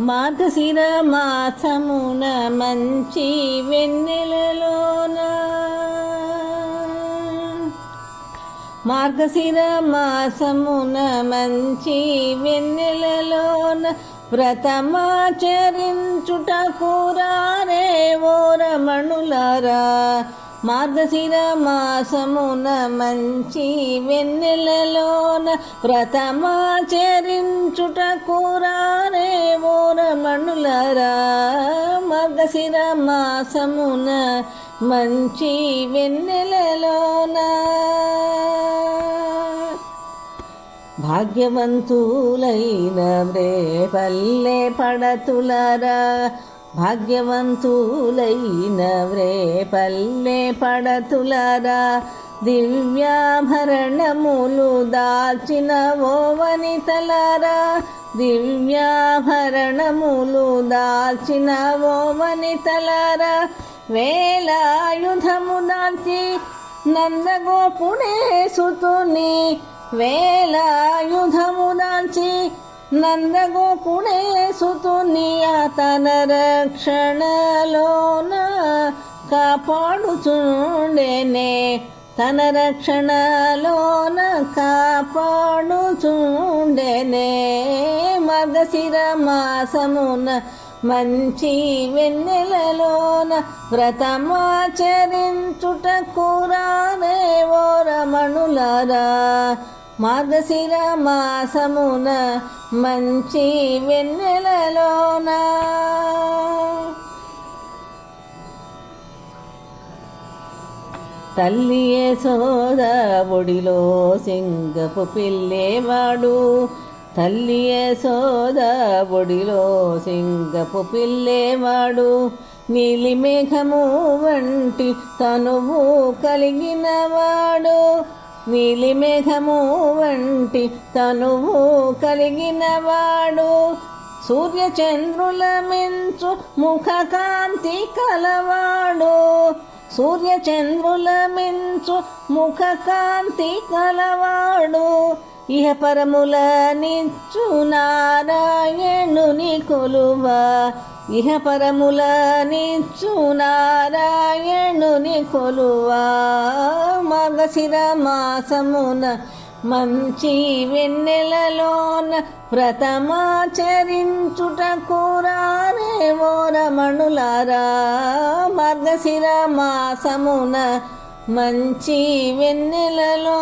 మార్గశిర మాసమున మంచి వెన్నెలలోన. మార్గశిర మాసమున మంచి వెన్నెలలోన వ్రతమాచరించుట కూరారే ఓ మార్గశిర మాసమున మంచి వెన్నెలలోన వ్రతమాచరించుట కూరారే ఓ మార్గశిర మాసమున మంచి వెన్నెలలోన భాగ్యవంతులైన రే పల్లె పడతులరా. భాగ్యవంతులైన రే పల్లె పడతులరా దివ్యాభరణములు దాచిన ఓ వనితలారా దివ్యాభరణములు దాచిన ఓ వనితలారా వేలాయుధము దాచి నందగోపుడే సుతుని వేలాయుధము నందగోపుడే సుతుని రక్షణలోన కాపాడుచుండేనే తన రక్షణలోన కాపాడుచుండెనే. మగశిర మాసమున మంచి వెన్నెలలోన వ్రతమాచరించుట కూరానే ఓ రమణులరా మార్గశిర మాసమున మంచి వెన్నెలలోన. తల్లి యశోద ఒడిలో సింగపు పిల్లేవాడు. తల్లి యశోద ఒడిలో సింగపు పిల్లేవాడు. నీలిమేఘము వంటి తనువు కలిగినవాడు. మేఘము వంటి తనువు కలిగినవాడు సూర్యచంద్రుల మించు ముఖకాంతి కలవాడు. సూర్యచంద్రుల మించు ముఖకాంతి కలవాడు. ఇహ పరముల నిచ్చు నారాయణుని కొలువ. ఇహ పరముల నిచ్చు నారాయణుని కొలువ. మగశిర మాసమున మంచి వెన్నెలలోన వ్రతమాచరించుట కూరారే ఓ రమణులారా మార్గశిర మాసమున మంచి వెన్నెలలో